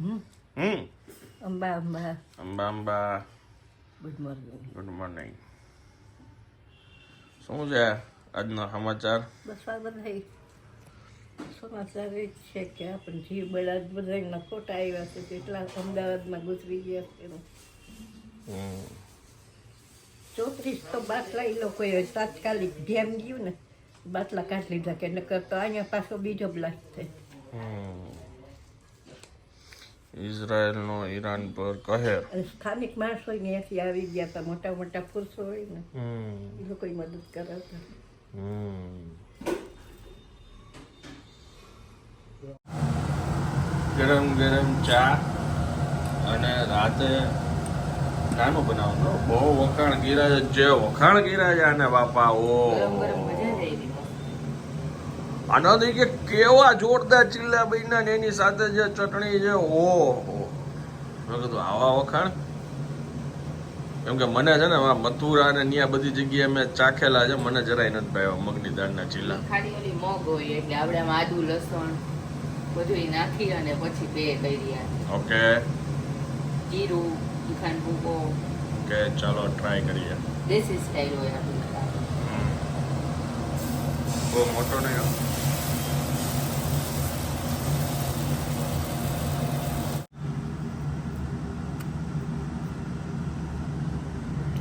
હમ Amba Amba Amba Amba good morning good morning શું છે આજનો સમાચાર બસ આ બધા સમાચાર એ જ છે કે આપણે જીવ બળાદ બધા ફોટા આવ્યા છે કેટલા અમદાવાદમાં ગુજરી ગયા છે. ચોત્રીસ તો બાટલા એ લોકોએ તાત્કાલિક ધ્યાન ગયું ને બાટલા કાઢી લીધા કે નકર તો અહીંયા પાછો બીજો બ્લાસ્ટ થાય. ઇઝરાયલનો ઈરાન પર કહેર. સ્થાનિક માણસો ત્યાંથી આવી ગયા હતા મોટા મોટા પુરુષો હોય ને એ લોકો મદદ કરાવતા ગરમ ગરમ ચા અને રાતે નાનું બનાવવાનું બહુ વખાણ ગીરા જે વખાણ ગીરા છે આને બાપા ઓ. આનાથી કે કેવા જોરદાર ચીલા બન્યા ને એની સાથે જે ચટણી છે ઓ મેં કીધું આવા વખાણ? કેમ કે મને છે ને મથુરા અને ત્યાં બધી જગ્યાએ મેં ચાખેલા છે મને જરાય નથી ભાઈ મગની દાળના ચીલા ખાલી ઓલી મગ હોય એટલે આપણે આદુ લસણ બધું નાખી અને પછી બે કરી ઓકે. જીરું તીખાન ભૂકો. ઓકે ચાલો ટ્રાય કરીએ. દેશી સ્ટાઈલ હોય આપણું બહુ મોટો નહીં હો.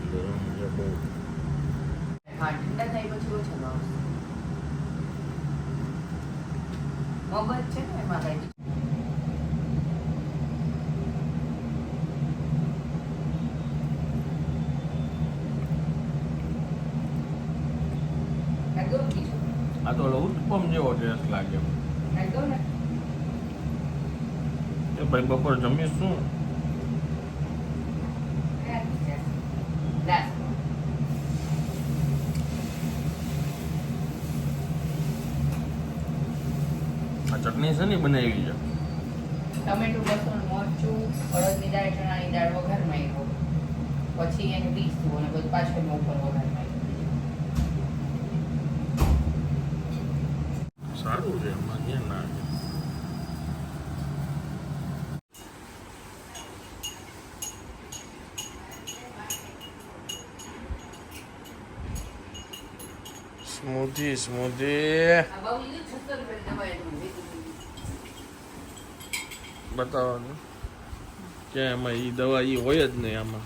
ગરમ છે બહુ. હા ઠંડા થાય પછી ઓછો ભાવશે મગ જ છે ને એમાં ખાધું આ તો ઉત્પમ જેવો ટેસ્ટ લાગે. એ ભાઈ બપોર જમીશ શું લાસ્ટ આ ચટણી છે ને બનાવી છે ટમેટું લસણ મરચું અડદની દાળ ચણાની દાળ વઘારમાં નાખ્યો પછી એને પીસતું અને પછી પાછળ ઉપર વઘારમાં નાખ્યું સારું છે એમાં ક્યાં ના સ્મૂધી સ્મૂધી. બતાવવાનું. કે એમાં એ દવા એ હોય જ નહીં આમાં.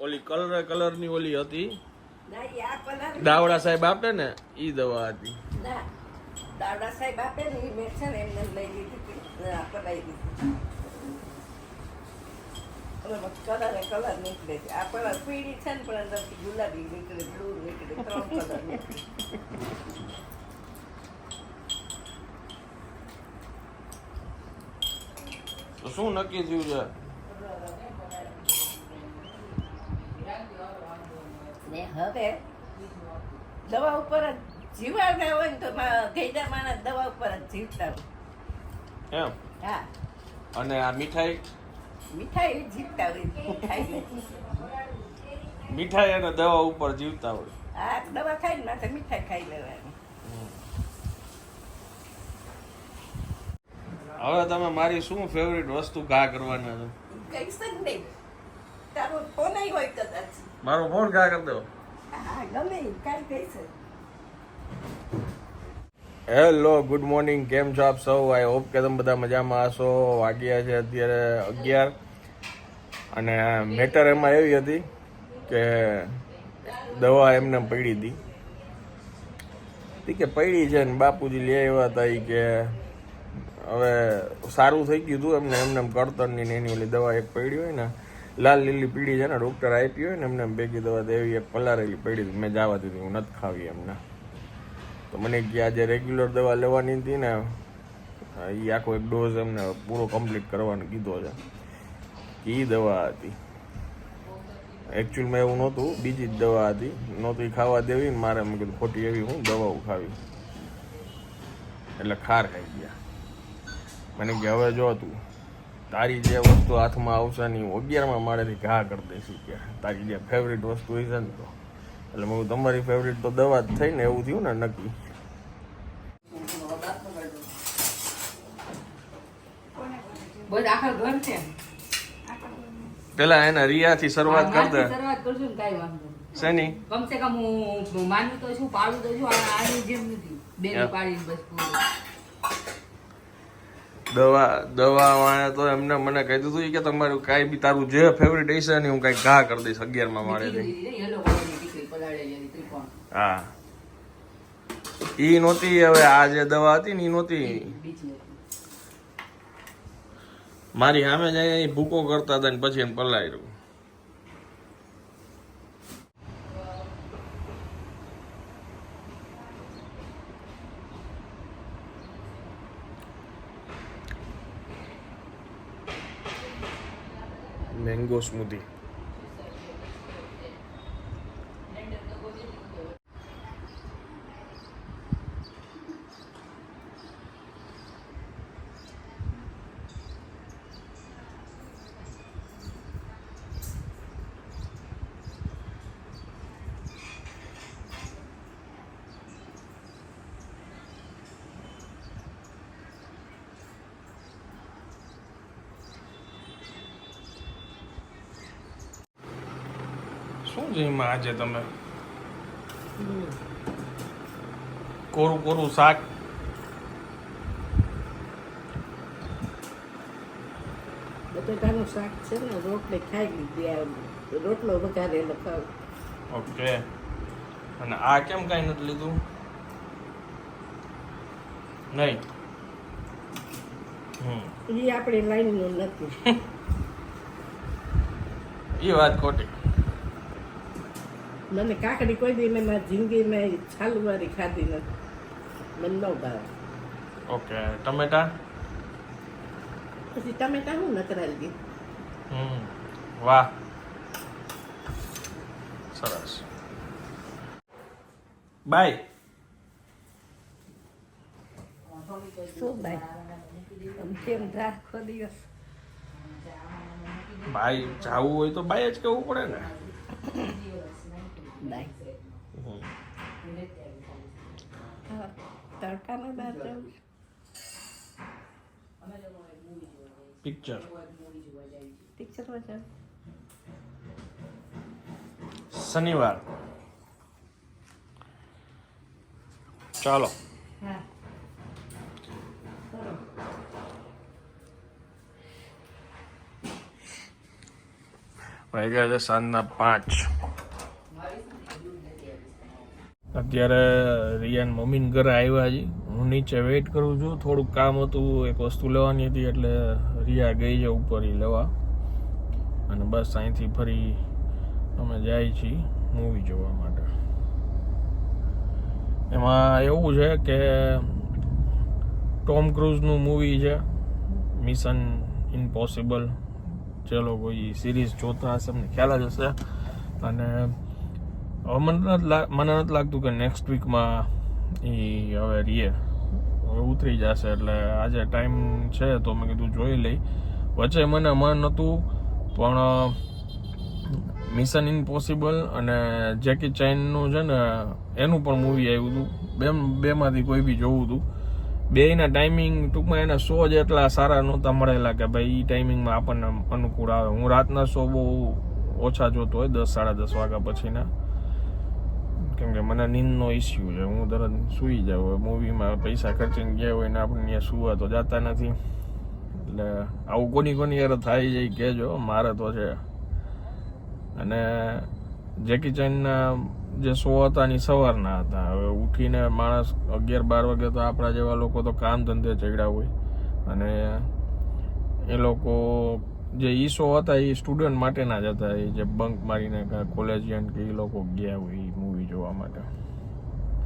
ઓલી કલર કલરની ઓલી હતી. ના ઈ આ કલર દાવડા સાહેબ આપે ને એ દવા હતી. ના દાવડા સાહેબ આપે ને એ મેં એમને લઈ લીધી હતી ના કરાવી દીધી હવે કલર એ કલર નીકળે છે. આ કલર પીળી છે ને પણ અંદરથી ગુલાબી નીકળે બ્લુ નીકળે ત્રણ કલર નીકળે. તો શું નક્કી થયું છે? ને હવે દવા ઉપર જ જીવાડના હોય ને તો ઘેડા માણસ દવા ઉપર જ જીવતા એમ? હા. અને આ મીઠાઈ? મીઠાઈ જીવતા હોય મીઠાઈ મીઠાઈ અને દવા ઉપર જીવતા હોય. આ દવા ખાઈને માથે મીઠાઈ ખાઈ લેવાની. હવે તમે મારી શું ફેવરિટ વસ્તુ ઘા કરવાના છો? કહીશ જ નહીં. તારો ફોન આવી હોય કદાચ મારો ફોન ઘા કરી દો. હા ગમે કાઈ કાંઈ છે. હેલો ગુડ મોર્નિંગ કેમ છો આપ સૌ? આઈ હોપ કે તમે બધા મજામાં હશો. વાગ્યા છે અત્યારે અગિયાર. અને મેટર એમાં એવી હતી કે દવા એમને પડી હતી કે પડી છે ને બાપુજી લઈ આવ્યા હતા એ કે હવે સારું થઈ ગયું હતું એમને એમને કળતરની ને એની ઓલી દવા એક પડી હોય ને, લાલ લીલી પીડી છે ને ડૉક્ટર આપી હોય ને, એમને એમ ભેગી દવા તો એવી એક પલારેલી પડી હતી. મેં જવા દીધી, હું નથી ખાવી એમને. તો મને કે આજે રેગ્યુલર દવા લેવાની હતી ને એ આખો એક ડોઝ એમને પૂરો કમ્પ્લીટ કરવાનો કીધો છે. એ દવા હતી. એકચ્યુઅલમાં એવું નહોતું, બીજી જ દવા હતી. નહોતી ખાવા દેવી મારે મેં કીધું ખોટી એવી હું દવાઓ ખાવી. એટલે ખાર ખાઈ ગયા. મને કે હવે જો તું, તારી જે વસ્તુ હાથમાં આવશે ને અગિયારમાં મારેથી ઘા કરી દઈશ કે, તારી જે ફેવરિટ વસ્તુ છે ને તો. એટલે હું તમારી ફેવરિટ તો દવા જ થઈ ને એવું થયું ને નક્કી. પેલા એના રિયાથી શરૂઆત મારથી કરતા. શરૂઆત કરશું ને વાંધો નહીં. શેની? કમ કમ હું માનું તો છું પાડું તો છું આની જેમ નથી. બે પાડીને બસ દવા દવા વાળા તો એમને મને કહી દીધું કે તમારું કાંઈ બી તારું જે ફેવરિટ હશે ને હું કાંઈ ઘા કરી દઈશ અગિયારમાં મેં મારે હા. એ નહોતી હવે આ જે દવા હતી ને એ નહોતી. મારી સામે જ ઈ ભૂકો કરતા હતા ને પછી એને પલાયરું. મેંગો સ્મૂધી. શું છે આજે તમે? કોરું કોરું શાક? બટેટાનું શાક છે ને રોટલી ખાઈ લીધી રોટલો વઘારેલો લખાવ ઓકે. અને આ કેમ કાંઈ નથી લીધું? નહીં. હમ. એ આપણી લાઈનનું નથી. એ વાત ખોટી. મને કાકડી કોઈ દી મેં મારી જિંદગીમાં છાલુવારી ખાધી નથી. મને ન ભાવે. ઓકે ટમેટા? પછી ટમેટા હું નકરાલી હમ વાહ. સરસ. બાય. શું આમ કેમ રાખો દિવસ? બાય જાવું હોય તો બાય જ કેવું પડે ને. હા તડકાનો બહાર જવું. પિક્ચર પિક્ચરમાં જાવ શનિવાર ચાલો હા વાગ્યા છે સાંજના પાંચ અત્યારે રિયાન મમ્મીને ઘરે આવ્યા છે. હું નીચે વેઇટ કરું છું. થોડુંક કામ હતું, એક વસ્તુ લેવાની હતી, એટલે રિયા ગઈ છે ઉપર ઈ લેવા. અને બસ અહીંથી ફરી અમે જાય છીએ મૂવી જોવા માટે. એમાં એવું છે કે ટોમ ક્રૂઝનું મૂવી છે મિશન ઇમ્પોસિબલ જે એ સિરીઝ જોતા હશે એમને ખ્યાલ જ હશે. અને હવે મને નથી મને નથી લાગતું કે નેક્સ્ટ વીકમાં એ હવે રીએ. હવે ઉતરી જશે એટલે આજે ટાઈમ છે તો મેં કીધું જોઈ લઈ. વચ્ચે મને મન નહોતું, પણ મિશન ઇમ્પોસિબલ અને જેકી ચેનનું છે ને, એનું પણ મૂવી આવ્યું હતું. બે બેમાંથી કોઈ બી જોવું હતું. બેયના ટાઈમિંગ ટૂંકમાં એના શો જ એટલા સારા નહોતા મળેલા કે ભાઈ એ ટાઈમિંગમાં આપણને અનુકૂળ આવે. હું રાતના શો બહુ ઓછા જોતો હોય, દસ, સાડા દસ વાગ્યા પછીના. કેમ કે મને નીંદનો ઇસ્યુ છે. હું તરત સૂઈ જાઉં હવે મૂવીમાં પૈસા ખર્ચીને ગયા હોય ને આપણે ત્યાં સુવા તો જતા નથી. એટલે આવું કોની કોની યાર થાય જાય કહેજો. મારે તો છે. અને જેકી ચેનના જે શો હતા એની સવારના હતા. હવે ઉઠીને માણસ અગિયાર બાર વાગે તો આપણા જેવા લોકો તો કામ ધંધે ચડ્યા હોય. અને એ લોકો જે ઈ શો હતા એ સ્ટુડન્ટ માટેના જ હતા. એ જે બંક મારીને કોલેજિયન કે એ લોકો ગયા હોય. જોવા માટે.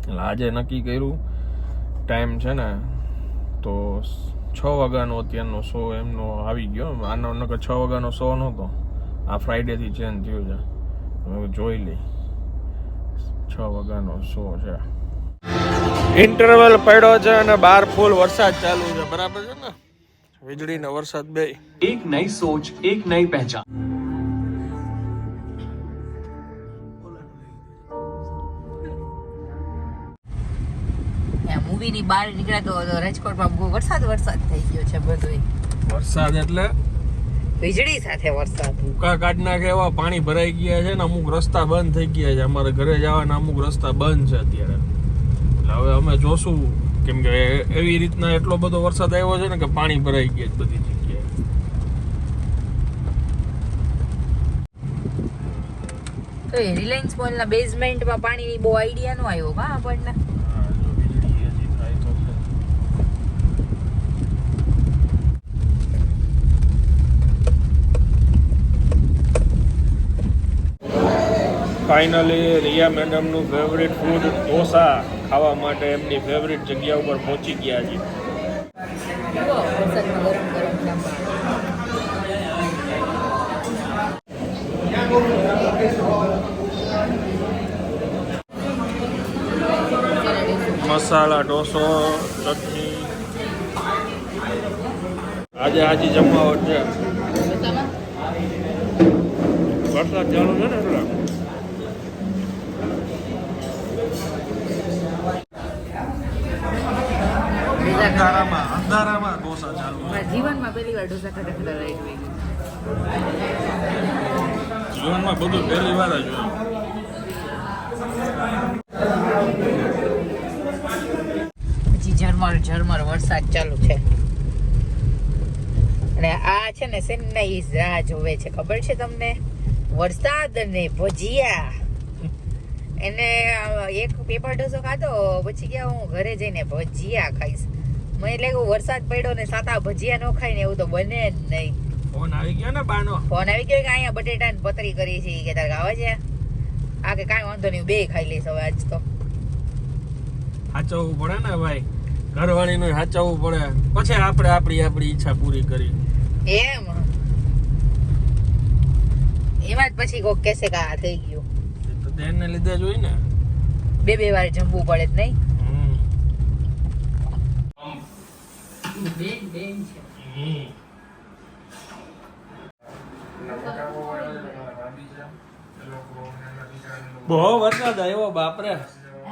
એટલે આજે નક્કી કર્યું, ટાઈમ છે ને, તો છ વાગ્યાનો અત્યારનો શો એમનો આવી ગયો. આનો નકર છ વાગ્યાનો શો નહોતો. આ ફ્રાઈડેથી ચેન્જ થયો છે. જોઈ લઈ છ વાગ્યાનો શો છે. ઇન્ટરવલ પડ્યો છે અને બાર ફૂલ વરસાદ ચાલુ છે. બરાબર છે ને? વીજળીનો વરસાદ બે. એક નઈ સોચ, એક નઈ પહેચાન. મૂવી બહાર નીકળ્યા તો રાજકોટમાં બહુ વરસાદ વરસાદ થઈ ગયો છે બધું વરસાદ એટલે વીજળી સાથે વરસાદ. ભૂકા કાઢ નાખે એવા પાણી ભરાઈ ગયા છે ને અમુક રસ્તા બંધ થઈ ગયા છે. અમારે ઘરે જવાના અમુક રસ્તા બંધ છે અત્યારે. એટલે હવે અમે જોશું કેમ કે એવી રીતના એટલો બધો વરસાદ આવ્યો છે ને કે પાણી ભરાઈ ગયા છે બધી જગ્યાએ. તો રિલાયન્સ મોલના બેઝમેન્ટમાં પાણીની બહુ આઈડિયા નો આવ્યો કા આપણને હા, જો વીજળી હજી થાય તો છે. ફાઇનલી રિયા મેડમનું ફેવરિટ ફૂડ ઢોસા ખાવા માટે એમની ફેવરિટ જગ્યા ઉપર પહોંચી ગયા છે. મસાલા ઢોસો ચટણી. આજે આજે જમવા છે. વરસાદ ચાલુ છે ને એટલે અંધારામાં અંધારામાં ઢોસા ચાલુ જીવનમાં પહેલી વાર ઢોસા ખાતા ખાતા લાઈટ વહી ગઈ. જીવનમાં બધું પહેલી વાર જ પછી ઝરમર ઝરમર વરસાદ ચાલુ છે. અને આ છે ને ચેન્નઈ રાહ જોવે છે. ખબર છે તમને? વરસાદ ને ભજીયા. એને એક પેપર ઢોસો ખાધો પછી ગયા હું ઘરે જઈને ભજીયા ખાઈશ. મને લાગ્યું વરસાદ પડ્યો ને સાતા ભજીયા નો ખાય ને એવું તો બને જ નહીં. ફોન આવી ગયો ને બાનો? ફોન આવી ગયો કે અહીંયા બટેટા ને પતરી કરી છે કે તારે આવે છે? આ કે કાંઈ વાંધો નહીં બે ખાઈ લઈશ હવે આજ તો. સાચવવું પડે ને ભાઈ. ઘરવાળી નું સાચવવું પડે. પછી આપણે આપણી આપણી ઈચ્છા પૂરી કરી. એમ. એમાં જ પછી કોક કેસે કે આ થઈ ગયું. તો દેન ને લીધે જ હોય ને. બે બે વાર જમવું પડે જ નહીં હમ. બેન બેન છે. બહુ વરસાદ આવ્યો બાપરે.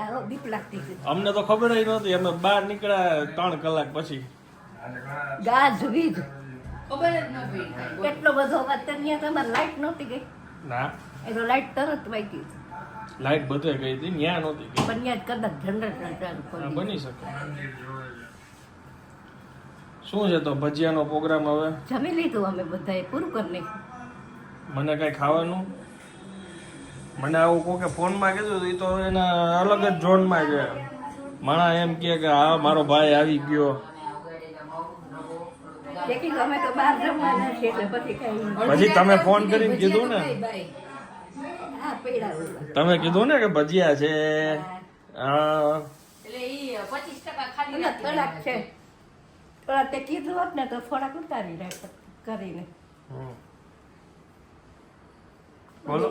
આવો બીક લાગતી. અમને તો ખબર નહોતી અમે બહાર નીકળ્યા ત્રણ કલાક પછી. ગાજવીજ ખબર જ ન પડી એટલો બધો અવાજ ત્યાં તમારે લાઈટ નહોતી ગઈ. ના. એ તો લાઈટ તરત વાગી લાઈટ બધે ગઈ હતી ન્યા નહોતી ગઈ. પણ ત્યાં જ કદાચ જનરેટર બની શકે. શું છે તો ભજીયાનો પ્રોગ્રામ હવે? જમી લીધું અમે બધાએ પૂરું કરી નાખ્યું મને કઈ ખાવાનું? મને આવું કોકે ફોનમાં કીધું એ તો એના અલગ જ ઝોનમાં છે. માણા એમ કહે કે હા મારો ભાઈ આવી ગયો. તેથી અમે તો બહાર જમવાના છીએ એટલે પછી તમે ફોન કરીને કીધું ને. તમે કીધું ને કે ભજીયા છે. હા. એટલે એ પચીસ ટકા ખાલી છે. થોડા તે કીધું હોત ને તો થોડાક ઉતારી રાખત કરીને. બોલો.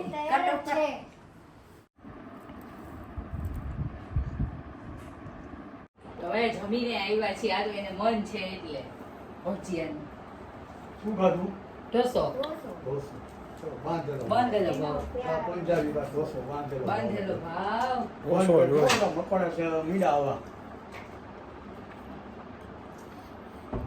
હવે જમીને આવ્યા છીએ. આ તો એને મન છે એટલે પહોંચ્યા શું ખાધું? ઢોસો. ઢોસો. બાંધેલો બાંધેલો ભાવ. પંજાબી ભાષા ઢોસો બાંધેલો બાંધેલો ભાવ. ઢોસો, મકોડા છે મીડા આવા એટલે તારે વધારે ટાઈમ લેવો હોય તો તું લઈ શકે છે હા બેટા